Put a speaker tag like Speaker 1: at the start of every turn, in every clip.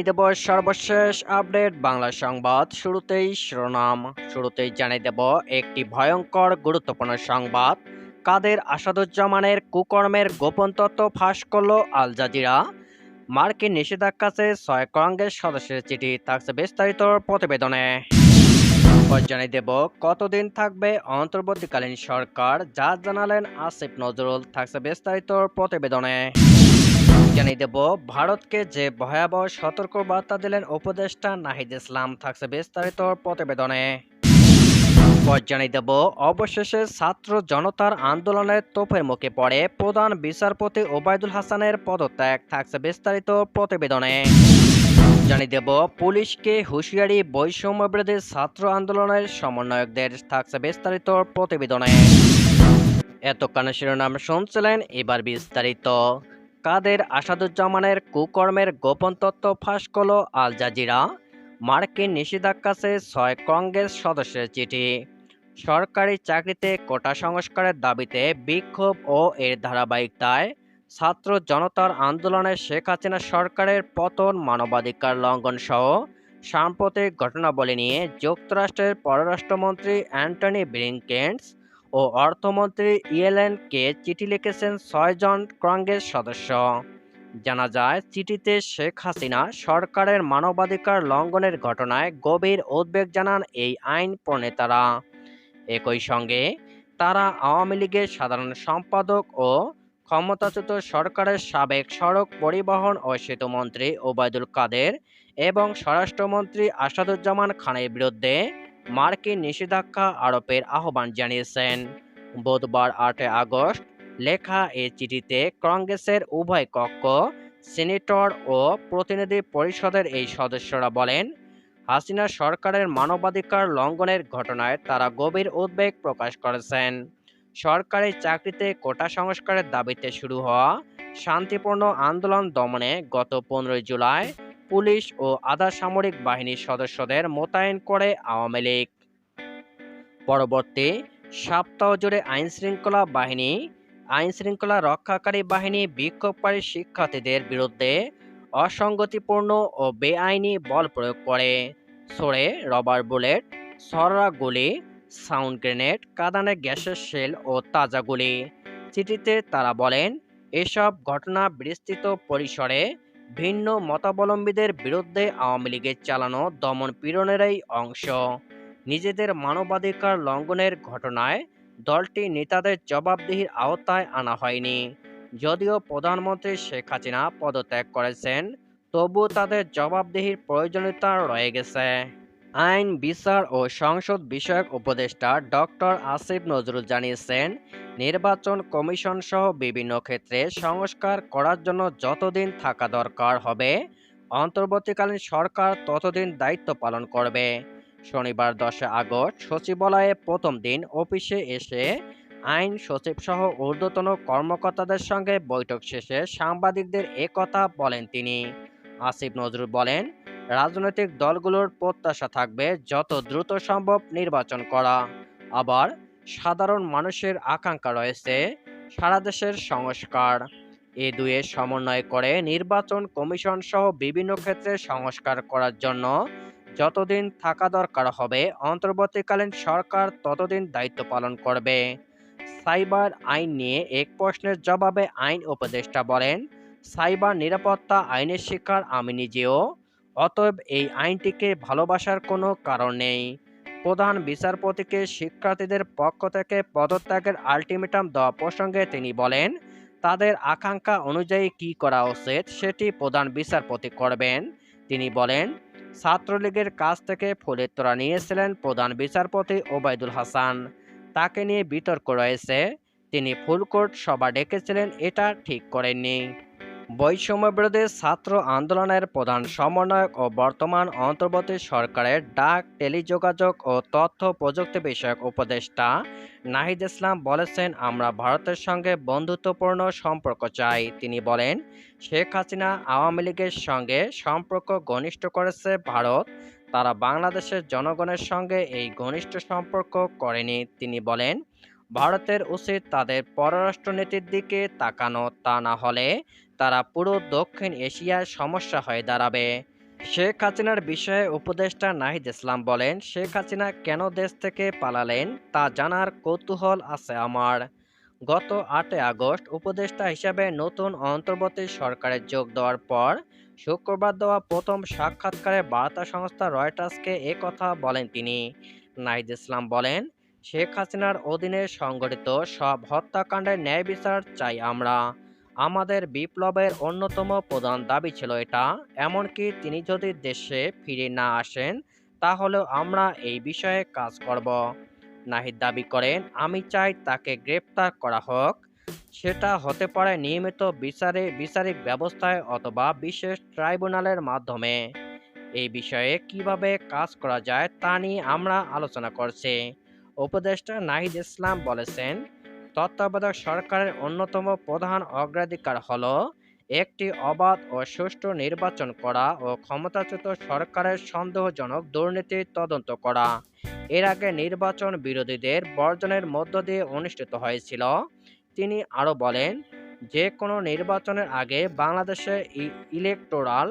Speaker 1: জানিয়ে দেব সর্বশেষ আপডেট। বাংলা সংবাদ, শুরুতেই শিরোনাম। শুরুতেই জানিয়ে দেব, একটি ভয়ঙ্কর গুরুত্বপূর্ণ সংবাদ। কাদের আসাদুজ্জামানের কুকর্মের গোপন তথ্য ফাঁস করল আল জাজিরা। মার্কিন নিষেধাজ্ঞাতে ছয় কংগ্রেস সদস্যের চিঠি থাকছে বিস্তারিত প্রতিবেদনে। জানিয়ে দেব, কতদিন থাকবে অন্তর্বর্তীকালীন সরকার? যা জানালেন আসিফ নজরুল, থাকছে বিস্তারিত প্রতিবেদনে। জানিয়ে দেব, ভারতকে যে ভয়াবহ সতর্ক বার্তা দিলেন উপদেষ্টা নাহিদ ইসলাম, থাকছে বিস্তারিত প্রতিবেদনে। জানিয়ে দেব, অবশেষে ছাত্র জনতার আন্দোলনের তোপের মুখে পড়ে প্রধান বিচারপতি ওবায়দুল হাসানের পদত্যাগ, থাকছে বিস্তারিত প্রতিবেদনে। জানিয়ে দেব, পুলিশকে হুঁশিয়ারি বৈষম্য বিরোধী ছাত্র আন্দোলনের সমন্বয়কদের, থাকছে বিস্তারিত প্রতিবেদনে। এতক্ষণ শিরোনাম শুনছিলেন, এবার বিস্তারিত। কাদের আসাদুজ্জামানের কুকর্মের গোপন তত্ত্ব ফাঁস করল আল জাজিরা? মার্কিন নিষেধাজ্ঞাছে ছয় কংগ্রেস সদস্যের চিঠি। সরকারি চাকরিতে কোটা সংস্কারের দাবিতে বিক্ষোভ ও এর ধারাবাহিকতায় ছাত্র জনতার আন্দোলনে শেখ হাসিনা সরকারের পতন মানবাধিকার লঙ্ঘন সহ সাম্প্রতিক ঘটনাবলী নিয়ে যুক্তরাষ্ট্রের পররাষ্ট্রমন্ত্রী অ্যান্টনি ব্লিংকেন্স ও অর্থমন্ত্রী ইয়েলেন কে চিঠি লিখেছেন ছয়জন কংগ্রেস সদস্য। জানা যায়, চিঠিতে শেখ হাসিনা সরকারের মানবাধিকার লঙ্ঘনের ঘটনায় গভীর উদ্বেগ জানান এই আইন প্রণেতারা। একই সঙ্গে, তারা আওয়ামী লীগের সাধারণ সম্পাদক ও ক্ষমতাচ্যুত সরকারের সাবেক সড়ক পরিবহন ও সেতুমন্ত্রী ওবায়দুল কাদের এবং স্বরাষ্ট্রমন্ত্রী আসাদুজ্জামান খানের বিরুদ্ধে মার্কিন নিষেধাজ্ঞা আরোপের আহ্বান জানিয়েছেন। বুধবার আটই আগস্ট লেখা এই চিঠিতে কংগ্রেসের উভয় কক্ষ, সিনেটর ও প্রতিনিধি পরিষদের এই সদস্যরা বলেন, হাসিনা সরকারের মানবাধিকার লঙ্ঘনের ঘটনায় তারা গভীর উদ্বেগ প্রকাশ করেছেন। সরকারি চাকরিতে কোটা সংস্কারের দাবিতে শুরু হওয়া শান্তিপূর্ণ আন্দোলন দমনে গত পনেরোই জুলাই পুলিশ ও আধা সামরিক বাহিনীর সদস্যদের মোতায়েন করে আওয়ামী লীগ। পরবর্তী সপ্তাহ জুড়ে আইন শৃঙ্খলা বাহিনী আইন শৃঙ্খলা রক্ষাকারী বাহিনী, বিক্ষোভকারী শিক্ষার্থীদের বিরুদ্ধে অসঙ্গতিপূর্ণ ও বেআইনি বল প্রয়োগ করে। সরে রবার বুলেট সররা গুলি, সাউন্ড গ্রেনেড, কাঁদানে গ্যাসের শেল ও তাজা গুলি। চিঠিতে তারা বলেন, এসব ঘটনা বিস্তৃত পরিসরে ভিন্ন মতাবলম্বীদের বিরুদ্ধে আওয়ামী লীগের চালানো দমন পীড়নেরই অংশ। নিজেদের মানবাধিকার লঙ্ঘনের ঘটনায় দলটি নেতাদের জবাবদিহির আওতায় আনা হয়নি। যদিও প্রধানমন্ত্রী শেখ হাসিনা পদত্যাগ করেছেন তবু তাদের জবাবদিহির প্রয়োজনীয়তা রয়ে গেছে। আইন, বিচার ও সংসদ বিষয়ক উপদেষ্টা ডক্টর আসিফ নজরুল জানিয়েছেন, নির্বাচন কমিশন সহ বিভিন্ন ক্ষেত্রে সংস্কার করার জন্য যতদিন থাকা দরকার হবে, অন্তর্বর্তীকালীন সরকার ততদিন দায়িত্ব পালন করবে। শনিবার দশে আগস্ট সচিবালয়ে প্রথম দিন অফিসে এসে আইন সচিব সহ ঊর্ধ্বতন কর্মকর্তাদের সঙ্গে বৈঠক শেষে সাংবাদিকদের কথা বলেন তিনি। আসিফ নজরুল বলেন রাজনৈতিক দলগুলোর প্রত্যাশা থাকবে যত দ্রুত সম্ভব নির্বাচন করা। আবার সাধারণ মানুষের আকাঙ্ক্ষা রয়েছে সারা দেশের সংস্কার। এ দুয়ে সমন্বয় করে নির্বাচন কমিশন সহ বিভিন্ন ক্ষেত্রে সংস্কার করার জন্য যতদিন থাকা দরকার হবে অন্তর্বর্তীকালীন সরকার ততদিন দায়িত্ব পালন করবে। সাইবার আইন নিয়ে এক প্রশ্নের জবাবে আইন উপদেষ্টা বলেন, সাইবার নিরাপত্তা আইনের শিকার আমি নিজেও অতএব এই আইনটিকে ভালোবাসার কোনো কারণ নেই। প্রধান বিচারপতিকে শিক্ষার্থীদের পক্ষ থেকে পদত্যাগের আলটিমেটাম দেওয়া প্রসঙ্গে তিনি বলেন, তাদের আকাঙ্ক্ষা অনুযায়ী কি করা উচিত সেটি প্রধান বিচারপতি করবেন। তিনি বলেন, ছাত্রলীগের কাছ থেকে ফুলের তোড়া নিয়েছিলেন প্রধান বিচারপতি ওবায়দুল হাসান। তাকে নিয়ে বিতর্ক রয়েছে। তিনি ফুলকোর্ট সভা ডেকেছিলেন, এটা ঠিক করেননি। বৈষম্য বিরোধী ছাত্র আন্দোলনের প্রধান সমন্বয়ক ও বর্তমান অন্তর্বর্তী সরকারের ডাক, টেলিযোগাযোগ ও তথ্য প্রযুক্তি বিষয়ক উপদেষ্টা নাহিদ ইসলাম বলেছেন, আমরা ভারতের সঙ্গে বন্ধুত্বপূর্ণ সম্পর্ক চাই। তিনি বলেন, শেখ হাসিনা আওয়ামী লীগের সঙ্গে সম্পর্ক ঘনিষ্ঠ করেছে ভারত। তারা বাংলাদেশের জনগণের সঙ্গে এই ঘনিষ্ঠ সম্পর্ক করেনি। তিনি বলেন, ভারতের উচিত তাদের পররাষ্ট্রনীতির দিকে তাকানো। তা না হলে তারা পুরো দক্ষিণ এশিয়ার সমস্যা হয়ে দাঁড়াবে। শেখ হাসিনার বিষয়ে উপদেষ্টা নাহিদ ইসলাম বলেন, শেখ হাসিনা কেন দেশ থেকে পালালেন তা জানার কৌতূহল আছে আমার। গত আটই আগস্ট উপদেষ্টা হিসাবে নতুন অন্তর্বর্তী সরকারে যোগ দেওয়ার পর শুক্রবার দেওয়া প্রথম সাক্ষাৎকারে বার্তা সংস্থা রয়টার্সকে কথা বলেন তিনি। নাহিদ ইসলাম বলেন, শেখ হাসিনার অধীনে সংগঠিত সব হত্যাকাণ্ডের ন্যায় বিচার চাই আমরা। আমাদের বিপ্লবের অন্যতম প্রধান দাবি ছিল এটা। এমনকি তিনি যদি দেশে ফিরে না আসেন, তাহলেও আমরা এই বিষয়ে কাজ করব। নাহিদ দাবি করেন, আমি চাই তাকে গ্রেপ্তার করা হোক। সেটা হতে পারে নিয়মিত বিচারে, বিচারিক ব্যবস্থায় অথবা বিশেষ ট্রাইব্যুনালের মাধ্যমে। এই বিষয়ে কীভাবে কাজ করা যায় তা নিয়ে আমরা আলোচনা করছি। উপদেষ্টা নাহিদ ইসলাম বলেছেন তত্ত্বাবধায়ক সরকারের অন্যতম প্রধান অগ্রাধিকার হল একটি অবাধ ও সুষ্ঠু নির্বাচন করা ও ক্ষমতাচ্যুত সরকারের সন্দেহজনক দুর্নীতির তদন্ত করা। এর আগে নির্বাচন বিরোধীদের বর্জনের মধ্য দিয়ে অনুষ্ঠিত হয়েছিল। তিনি আরও বলেন, যে কোনো নির্বাচনের আগে বাংলাদেশে ইলেকটোরাল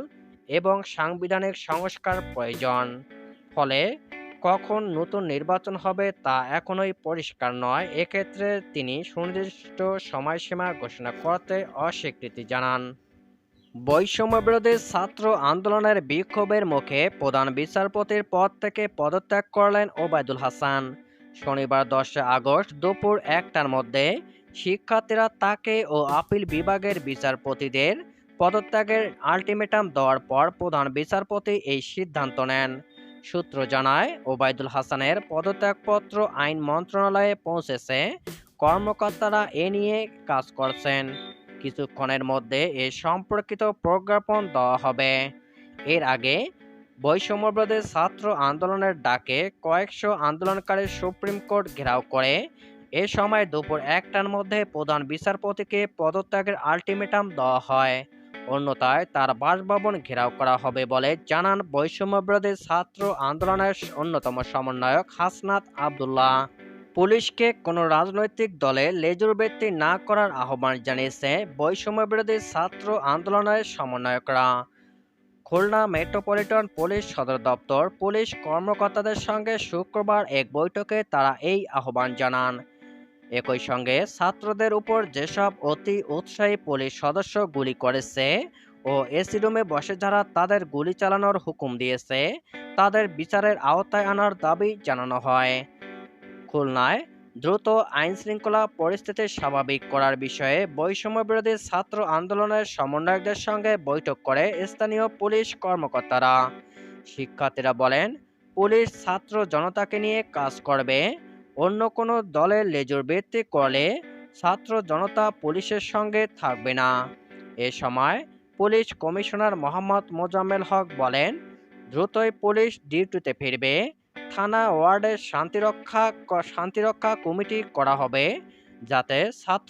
Speaker 1: এবং সাংবিধানিক সংস্কার প্রয়োজন। ফলে কখন নতুন নির্বাচন হবে তা এখনোই পরিষ্কার নয়। এক্ষেত্রে তিনি সুনির্দিষ্ট সময়সীমা ঘোষণা করতে অস্বীকৃতি জানান। বৈষম্য বিরোধী ছাত্র আন্দোলনের বিক্ষোভের মুখে প্রধান বিচারপতির পদ থেকে পদত্যাগ করলেন ওবায়দুল হাসান। শনিবার দশই আগস্ট দুপুর একটার মধ্যে শিক্ষার্থীরা তাকে ও আপিল বিভাগের বিচারপতিদের পদত্যাগের আলটিমেটাম দেওয়ার পর প্রধান বিচারপতি এই সিদ্ধান্ত নেন। সূত্র জানায়, ওবায়দুল হাসানের পদত্যাগপত্র আইন মন্ত্রণালয়ে পৌঁছেছে। কর্মকর্তারা এ নিয়ে কাজ করছেন। কিছুক্ষণের মধ্যে এ সম্পর্কিত প্রজ্ঞাপন দেওয়া হবে। এর আগে বৈষম্যবিরোধী ছাত্র আন্দোলনের ডাকে কয়েকশো আন্দোলনকারী সুপ্রিম কোর্ট ঘেরাও করে, এ সময় দুপুর একটার মধ্যে প্রধান বিচারপতিকে পদত্যাগের আলটিমেটাম দেওয়া হয়। অন্যথায় তার বাসভবন ঘেরাও করা হবে বলে জানান বৈষম্যবিরোধী ছাত্র আন্দোলনের অন্যতম সমন্বয়ক হাসনাত আবদুল্লাহ। পুলিশকে কোনো রাজনৈতিক দলে লেজুর ব্যক্তি না করার আহ্বান জানিয়েছে বৈষম্যবিরোধী ছাত্র আন্দোলনের সমন্বয়করা। খুলনা মেট্রোপলিটন পুলিশ সদর দপ্তর পুলিশ কর্মকর্তাদের সঙ্গে শুক্রবার এক বৈঠকে তারা এই আহ্বান জানান। একই সঙ্গে ছাত্রদের উপর যেসব অতি উৎসাহী পুলিশ সদস্য গুলি করেছে ও এসি রুমে বসে যারা তাদের গুলি চালানোর হুকুম দিয়েছে, তাদের বিচারের আওতায় আনার দাবি জানানো হয়। খুলনায় দ্রুত আইন শৃঙ্খলা পরিস্থিতি স্বাভাবিক করার বিষয়ে বৈষম্য বিরোধী ছাত্র আন্দোলনের সমন্বয়কদের সঙ্গে বৈঠক করে স্থানীয় পুলিশ কর্মকর্তারা। শিক্ষার্থীরা বলেন, পুলিশ ছাত্র জনতাকে নিয়ে কাজ করবে অন্য কোনো দলের লেজর ভিত্তি করলে ছাত্র জনতা পুলিশের সঙ্গে থাকবে না। এ সময় পুলিশ কমিশনার মোহাম্মদ মোজাম্মেল হক বলেন, দ্রুতই পুলিশ ডিউটিতে ফিরবে, থানা ওয়ার্ডের শান্তিরক্ষা শান্তিরক্ষা কমিটি করা হবে যাতে ছাত্র